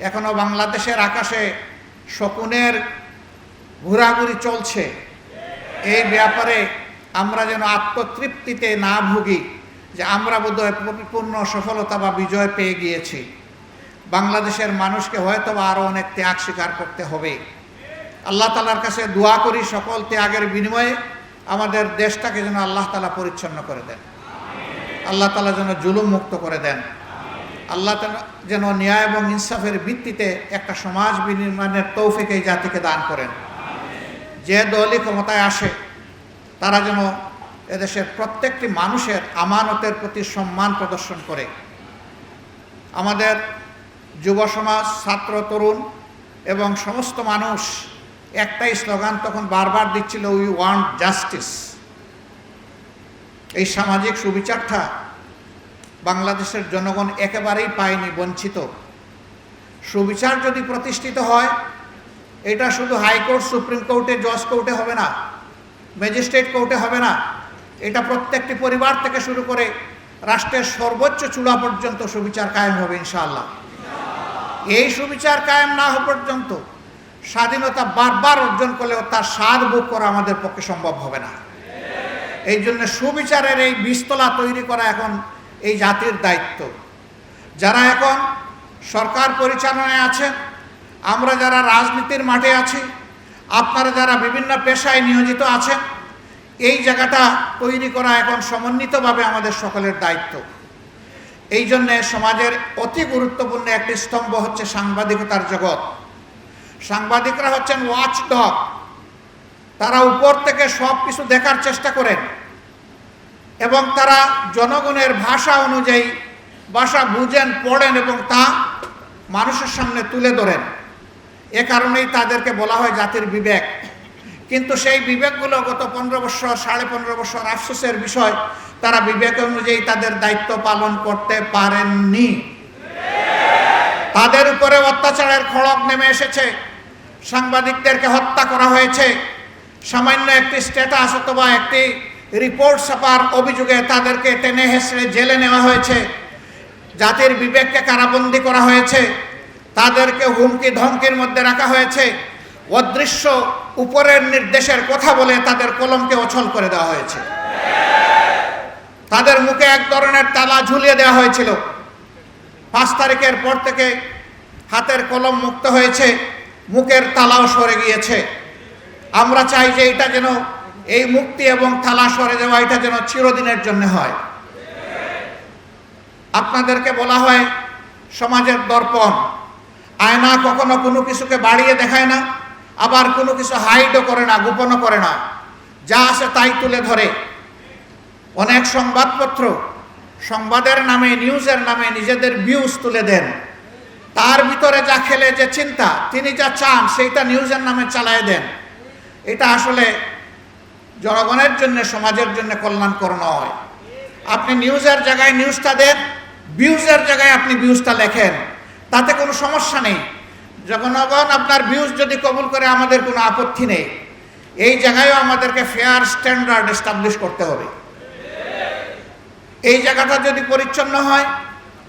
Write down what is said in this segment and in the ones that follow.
এখনও বাংলাদেশের আকাশে শকুনের ঘোরাঘুরি চলছে। এই ব্যাপারে আমরা যেন আত্মতৃপ্তিতে না ভুগি যে আমরা বোধহয় পরিপূর্ণ সফলতা বা বিজয় পেয়ে গিয়েছি। বাংলাদেশের মানুষকে হয়তো বা আরও অনেক ত্যাগ স্বীকার করতে হবে। আল্লাহ তালার কাছে দোয়া করি সকল ত্যাগের বিনিময়ে আমাদের দেশটাকে যেন আল্লাহ তালা পরিচ্ছন্ন করে দেন। আল্লাহ তালা যেন জুলুম মুক্ত করে দেন। আল্লাহ যেন ন্যায় এবং ইনসাফের ভিত্তিতে একটা সমাজ বিনির্মাণের তৌফিক এই জাতিকে দান করেন। যে দলই ক্ষমতায় আসে, তারা যেন এদেশের প্রত্যেকটি মানুষের আমানতের প্রতি সম্মান প্রদর্শন করে। আমাদের যুব সমাজ, ছাত্র, তরুণ এবং সমস্ত মানুষ একটাই স্লোগান তখন বারবার দিচ্ছিল উই ওয়ান্ট জাস্টিস এই সামাজিক সুবিচারটা বাংলাদেশের জনগণ একেবারেই পায়নি, বঞ্চিত। সুবিচার যদি প্রতিষ্ঠিত হয়, এটা শুধু হাইকোর্ট, সুপ্রিম কোর্টে, জজ কোর্টে হবে না, ম্যাজিস্ট্রেট কোর্টে হবে না, এটা প্রত্যেকটি পরিবার থেকে শুরু করে রাষ্ট্রের সর্বোচ্চ চূড়া পর্যন্ত সুবিচার কায়েম হবে, ইনশাআল্লাহ। এই সুবিচার কায়েম না হওয়া পর্যন্ত স্বাধীনতা বারবার অর্জন করলেও তার স্বাদ ভোগ করা আমাদের পক্ষে সম্ভব হবে না। এই জন্য সুবিচারের এই বিস্তলা তৈরি করা এখন এই জাতির দায়িত্ব। যারা এখন সরকার পরিচালনায় আছেন আমরা যারা রাজনীতির মাঠে আছি, আপনারা যারা বিভিন্ন পেশায় নিয়োজিত আছেন, এই জায়গাটা তৈরি করা এখন সমন্বিতভাবে আমাদের সকলের দায়িত্ব। এই জন্যে সমাজের অতি গুরুত্বপূর্ণ একটি স্তম্ভ হচ্ছে সাংবাদিকতার জগৎ। সাংবাদিকরা হচ্ছেন ওয়াচ ডগ তারা উপর থেকে সব কিছু দেখার চেষ্টা করেন। এবং তারা জনগণের ভাষা অনুযায়ী ভাষা বুঝেন, পড়েন এবং তা মানুষের সামনে তুলে ধরেন। এ কারণেই তাদেরকে বলা হয় জাতির বিবেক। কিন্তু সেই বিবেকগুলো গত পনেরো বছর, সাড়ে পনেরো বছর আফসোসের বিষয়, তারা বিবেক অনুযায়ী তাদের দায়িত্ব পালন করতে পারেননি। তাদের উপরে অত্যাচারের খড়ক নেমে এসেছে। সাংবাদিকদেরকে হত্যা করা হয়েছে। সামান্য একটি স্ট্যাটাস অথবা একটি রিপোর্ট ছাপার অভিযোগে তাদেরকে টেনে হেসড়ে জেলে নেওয়া হয়েছে। জাতির বিবেককে কারাবন্দি করা হয়েছে। তাদেরকে হুমকি ধমকির মধ্যে রাখা হয়েছে। অদৃশ্য উপরের নির্দেশের কথা বলে তাদের কলমকে অচল করে দেওয়া হয়েছে। তাদের মুখে এক ধরনের তালা ঝুলিয়ে দেওয়া হয়েছিল। পাঁচ তারিখের পর থেকে হাতের কলম মুক্ত হয়েছে। মুখের তালাও সরে গিয়েছে। আমরা চাই যে এটা যেন এই মুক্তি এবং থালা সরে দেওয়া এটা যেন চিরদিনের জন্য হয়। আপনাদেরকে বলা হয় সমাজের দর্পণ। আয়না কখনো কোনো কিছুকে বাড়িয়ে দেখায় না, আবার কোনো কিছু হাইডও করে না, গোপনও করে না। যা আসে তাই তুলে ধরে। অনেক সংবাদপত্র সংবাদের নামে, নিউজের নামে নিজেদের ভিউজ তুলে দেন। তার ভিতরে যা খেলে যে চিন্তা, তিনি যা চান, সেইটা নিউজের নামে চালায় দেন। এটা আসলে জনগণের জন্য, সমাজের জন্য কল্যাণকর নয়। আপনি নিউজের জায়গায় নিউজটা দেন ভিউজের জায়গায় আপনি ভিউজটা লেখেন। তাতে কোনো সমস্যা নেই। জনগণ আপনার ভিউজ যদি কবুল করে, আমাদের কোনো আপত্তি নেই। এই জায়গায়ও আমাদেরকে ফেয়ার স্ট্যান্ডার্ড এস্টাবলিশ করতে হবে। এই জায়গাটা যদি পরিচ্ছন্ন হয়,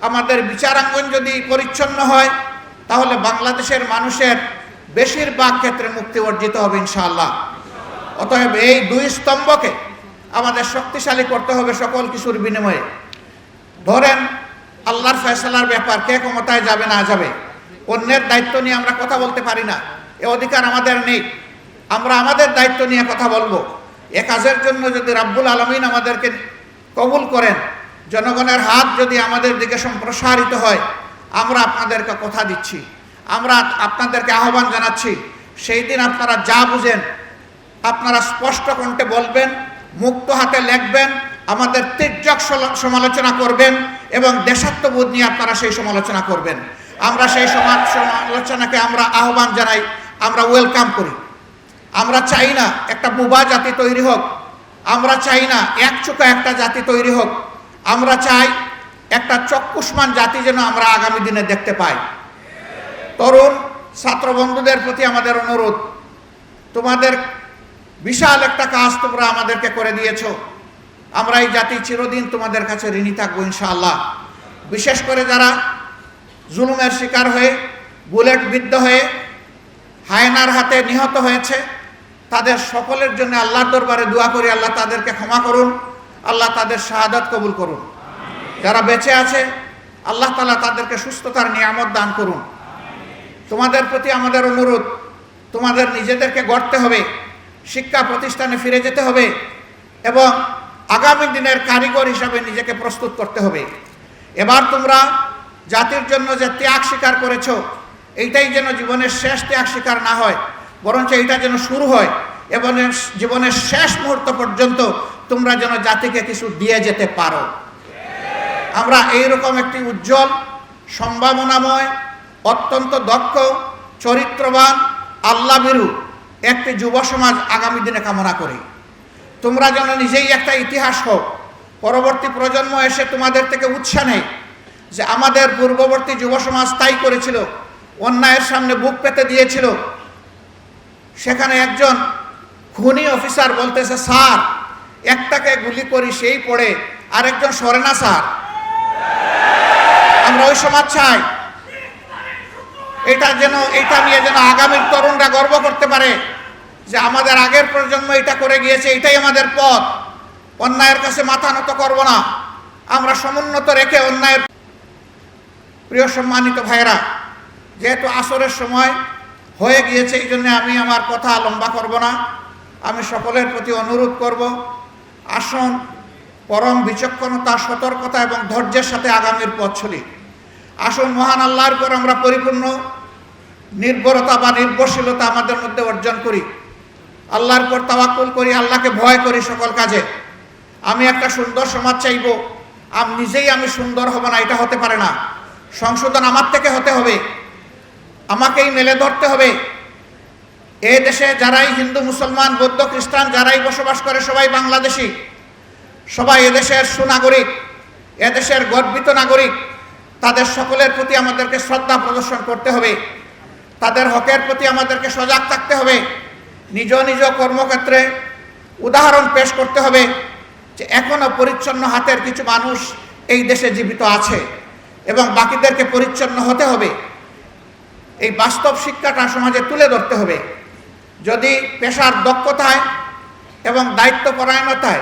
আমাদের বিচারাঙ্গন যদি পরিচ্ছন্ন হয়, তাহলে বাংলাদেশের মানুষের বেশিরভাগ ক্ষেত্রে মুক্তি অর্জিত হবে ইনশাআল্লাহ। অতএব এই দুই স্তম্ভকে আমাদের শক্তিশালী করতে হবে সকল কিছুর বিনিময়ে। ধরেন, আল্লাহর ফয়সালার ব্যাপার, কে ক্ষমতায় যাবে, না যাবে? অন্যের দায়িত্ব নিয়ে আমরা কথা বলতে পারি না। এ অধিকার আমাদের নেই। আমরা আমাদের দায়িত্ব নিয়ে কথা বলব। এ কাজের জন্য যদি রাব্বুল আলমিন আমাদেরকে কবুল করেন, জনগণের হাত যদি আমাদের দিকে সম্প্রসারিত হয়, আমরা আপনাদেরকে কথা দিচ্ছি। আমরা আপনাদেরকে আহ্বান জানাচ্ছি, সেই দিন আপনারা যা বুঝেন আপনারা স্পষ্ট কণ্ঠে বলবেন, মুক্ত হাতে লিখবেন, আমাদের তির্যক সমালোচনা করবেন এবং দেশাত্মবোধ নিয়ে আপনারা সেই সমালোচনা করবেন। আমরা সেই সমাজ সমালোচনাকে আমরা আহ্বান জানাই, আমরা ওয়েলকাম করি। আমরা চাই না একটা বুবা জাতি তৈরি হোক, আমরা চাই না এক চোখা একটা জাতি তৈরি হোক, আমরা চাই একটা চক্ষুষ্মান জাতি যেন আমরা আগামী দিনে দেখতে পাই। তরুণ ছাত্র বন্ধুদের প্রতি আমাদের অনুরোধ, তোমাদের বিশাল একটা কাজ তোমরা আমাদেরকে করে দিয়েছ। আমরা এই জাতি চিরদিন তোমাদের কাছে ঋণী থাকব ইনশাআল্লাহ। বিশেষ করে যারা জুলুমের শিকার হয়ে, বুলেট বিদ্ধ হয়ে, হায়নার হাতে নিহত হয়েছে, তাদের সকলের জন্য আল্লাহর দরবারে দোয়া করি, আল্লাহ তাদেরকে ক্ষমা করুন, আল্লাহ তাদের শাহাদাত কবুল করুন। যারা বেঁচে আছে, আল্লাহ তালা তাদেরকে সুস্থতার নিয়ামত দান করুন। তোমাদের প্রতি আমাদের অনুরোধ, তোমাদের নিজেদেরকে গড়তে হবে। শিক্ষা প্রতিষ্ঠানে ফিরে যেতে হবে এবং আগামী দিনের কারিগর হিসাবে নিজেকে প্রস্তুত করতে হবে। এবার তোমরা জাতির জন্য যে ত্যাগ স্বীকার করেছ, এইটাই যেন জীবনের শেষ ত্যাগ স্বীকার না হয়, বরঞ্চ এইটা যেন শুরু হয় এবং জীবনের শেষ মুহূর্ত পর্যন্ত তোমরা যেন জাতিকে কিছু দিয়ে যেতে পারো। আমরা এইরকম একটি উজ্জ্বল, সম্ভাবনাময়, অত্যন্ত দক্ষ, চরিত্রবান আল্লাভীরু একটি যুব সমাজ আগামী দিনে কামনা করি। তোমরা যেন নিজেই একটা ইতিহাস হোক। পরবর্তী প্রজন্ম এসে তোমাদের থেকে উৎসাহ নেই যে আমাদের পূর্ববর্তী যুব সমাজ তাই করেছিল, অন্যায়ের সামনে বুক পেতে দিয়েছিল। সেখানে একজন খুনি অফিসার বলতেছে, স্যার, একটাকে গুলি করি সেই পড়ে আরেকজন সরে না, স্যার। আমরা ওই সমাজ চাই। এটা যেন, এটা নিয়ে যেন আগামীর তরুণরা গর্ব করতে পারে যে আমাদের আগের প্রজন্ম এটা করে গিয়েছে, এটাই আমাদের পথ। অন্যায়ের কাছে মাথা নত করব না। আমরা সমুন্নত রেখে অন্যায়ের প্রিয় সম্মানিত ভাইয়েরা, যেহেতু আসরের সময় হয়ে গিয়েছে, এই জন্য আমি আমার কথা লম্বা করব না। আমি সকলের প্রতি অনুরোধ করব, আসুন, পরম বিচক্ষণতা, সতর্কতা এবং ধৈর্যের সাথে আগামীর পথ চলি। আসুন মহান আল্লাহর পর আমরা পরিপূর্ণ নির্ভরতা বা নির্ভরশীলতা আমাদের মধ্যে অর্জন করি। আল্লাহর পর তাওয়াক্কুল করি, আল্লাহকে ভয় করি সকল কাজে। আমি একটা সুন্দর সমাজ চাইব, আমি নিজেই আমি সুন্দর হব না, এটা হতে পারে না। সংশোধন আমার থেকে হতে হবে, আমাকেই মেলে ধরতে হবে। এ দেশে যারাই হিন্দু, মুসলমান, বৌদ্ধ, খ্রিস্টান, যারাই বসবাস করে, সবাই বাংলাদেশি। সবাই এদেশের সুনাগরিক এদেশের গর্বিত নাগরিক। তাদের সকলের প্রতি আমাদেরকে শ্রদ্ধা প্রদর্শন করতে হবে। তাদের হকের প্রতি আমাদেরকে সজাগ থাকতে হবে। নিজ নিজ কর্মক্ষেত্রে উদাহরণ পেশ করতে হবে যে এখনও পরিচ্ছন্ন হাতের কিছু মানুষ এই দেশে জীবিত আছে এবং বাকিদেরকে পরিচ্ছন্ন হতে হবে। এই বাস্তব শিক্ষাটা সমাজে তুলে ধরতে হবে। যদি পেশার দক্ষতায় এবং দায়িত্ব পরায়ণতায়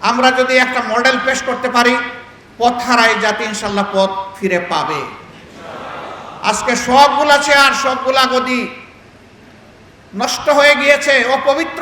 আমরা যদি একটা মডেল পেশ করতে পারি পথ হারাই জাতি ইনশাল্লাহ পথ ফিরে পাবে। আজকে সবগুলা চেয়ার, সবগুলা গদি নষ্ট হয়ে গিয়েছে, অপবিত্র